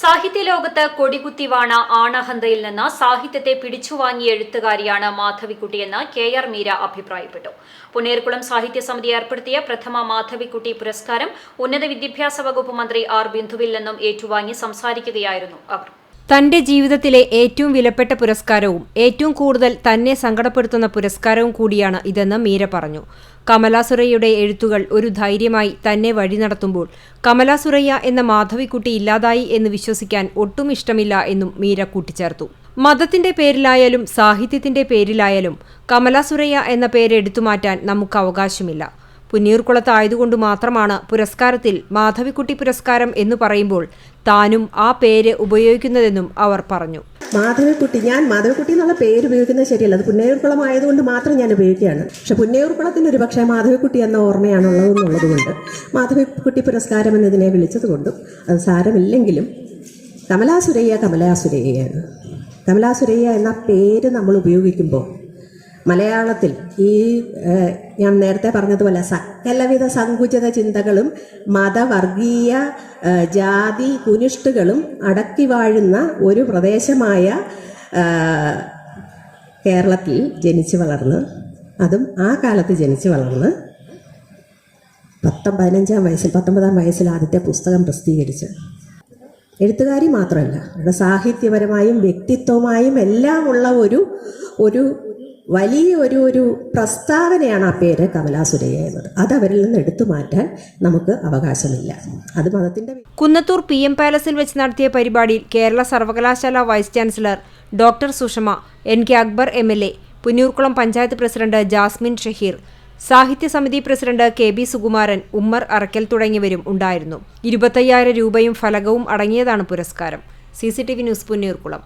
സാഹിത്യലോകത്ത് കൊടികുത്തി വാണ ആണഹന്തയിൽ നിന്ന് സാഹിത്യത്തെ പിടിച്ചുവാങ്ങിയ എഴുത്തുകാരിയാണ് മാധവിക്കുട്ടിയെന്ന് കെ ആർ മീര അഭിപ്രായപ്പെട്ടു. പുന്നേർകുളം സാഹിത്യ സമിതി ഏർപ്പെടുത്തിയ പ്രഥമ മാധവിക്കുട്ടി പുരസ്കാരം ഉന്നത വിദ്യാഭ്യാസ വകുപ്പ് മന്ത്രി ആർ ബിന്ദുവിൽ നിന്നും ഏറ്റുവാങ്ങി സംസാരിക്കുകയായിരുന്നു അവർ. തന്റെ ജീവിതത്തിലെ ഏറ്റവും വിലപ്പെട്ട പുരസ്കാരവും ഏറ്റവും കൂടുതൽ തന്നെ സങ്കടപ്പെടുത്തുന്ന പുരസ്കാരവും കൂടിയാണ് ഇതെന്ന് മീര പറഞ്ഞു. കമലാസുറയ്യയുടെ എഴുത്തുകൾ ഒരു ധൈര്യമായി തന്നെ വഴി നടത്തുമ്പോൾ കമലാസുറയ്യ എന്ന മാധവിക്കുട്ടി ഇല്ലാതായി എന്ന് വിശ്വസിക്കാൻ ഒട്ടും ഇഷ്ടമില്ല എന്നും മീര കൂട്ടിച്ചേർത്തു. മതത്തിന്റെ പേരിലായാലും സാഹിത്യത്തിന്റെ പേരിലായാലും കമലാസുരയ്യ എന്ന പേര് എടുത്തുമാറ്റാൻ നമുക്ക് അവകാശമില്ല. പുന്നീർകുളത്ത് ആയതുകൊണ്ട് മാത്രമാണ് പുരസ്കാരത്തിൽ മാധവിക്കുട്ടി പുരസ്കാരം എന്ന് പറയുമ്പോൾ താനും ആ പേര് ഉപയോഗിക്കുന്നതെന്നും അവർ പറഞ്ഞു. മാധവിക്കുട്ടി ഞാൻ മാധവിക്കുട്ടി എന്നുള്ള പേര് ഉപയോഗിക്കുന്നത് ശരിയല്ല. അത് പുന്നയൂർക്കുളം ആയതുകൊണ്ട് മാത്രം ഞാൻ ഉപയോഗിക്കുകയാണ്. പക്ഷെ പുന്നയൂർക്കുളത്തിന് ഒരു പക്ഷേ മാധവിക്കുട്ടി എന്ന ഓർമ്മയാണുള്ളതെന്നുള്ളത് കൊണ്ട് മാധവിക്കുട്ടി പുരസ്കാരം എന്നതിനെ വിളിച്ചത് കൊണ്ടും അത് സാരമില്ലെങ്കിലും കമലാസുരയ്യ കമലാസുരയ്യയാണ്. കമലാസുരയ്യ എന്ന പേര് നമ്മൾ ഉപയോഗിക്കുമ്പോൾ മലയാളത്തിൽ ഈ ഞാൻ നേരത്തെ പറഞ്ഞതുപോലെ സകലവിധ സങ്കുചിത ചിന്തകളും മതവർഗീയ ജാതി കുനിഷ്ടുകളും അടക്കി വാഴുന്ന ഒരു പ്രദേശമായ കേരളത്തിൽ ജനിച്ചു വളർന്ന് അതും ആ കാലത്ത് ജനിച്ചു വളർന്ന് പത്തൊ പതിനഞ്ചാം വയസ്സിൽ പത്തൊമ്പതാം വയസ്സിൽ ആദ്യത്തെ പുസ്തകം പ്രസിദ്ധീകരിച്ച്. എഴുത്തുകാരി മാത്രമല്ല അവരുടെ സാഹിത്യപരമായും വ്യക്തിത്വമായും എല്ലാം ഉള്ള ഒരു ഒരു വലിയ ഒരു ഒരു പ്രസ്താവനയാണ് ആ പേര് കമലാസുരയ്യ എന്നത്. അത് അവരിൽ നിന്ന് എടുത്തു മാറ്റാൻ നമുക്ക് അവകാശമില്ല. അത് മതത്തിന്റെ കുന്നത്തൂർ പി എം പാലസിൽ വെച്ച് നടത്തിയ പരിപാടിയിൽ കേരള സർവകലാശാല vice chancellor doctor Sushama N K Akbar M L A Punnoorkulam panchayat president Jasmin Shaheer സാഹിത്യ സമിതി president K B Sukumaran Ummer Arakkal തുടങ്ങിയവരും ഉണ്ടായിരുന്നു. ഇരുപത്തയ്യായിരം രൂപയും ഫലകവും അടങ്ങിയതാണ് പുരസ്കാരം. C C T V news Punnoorkulam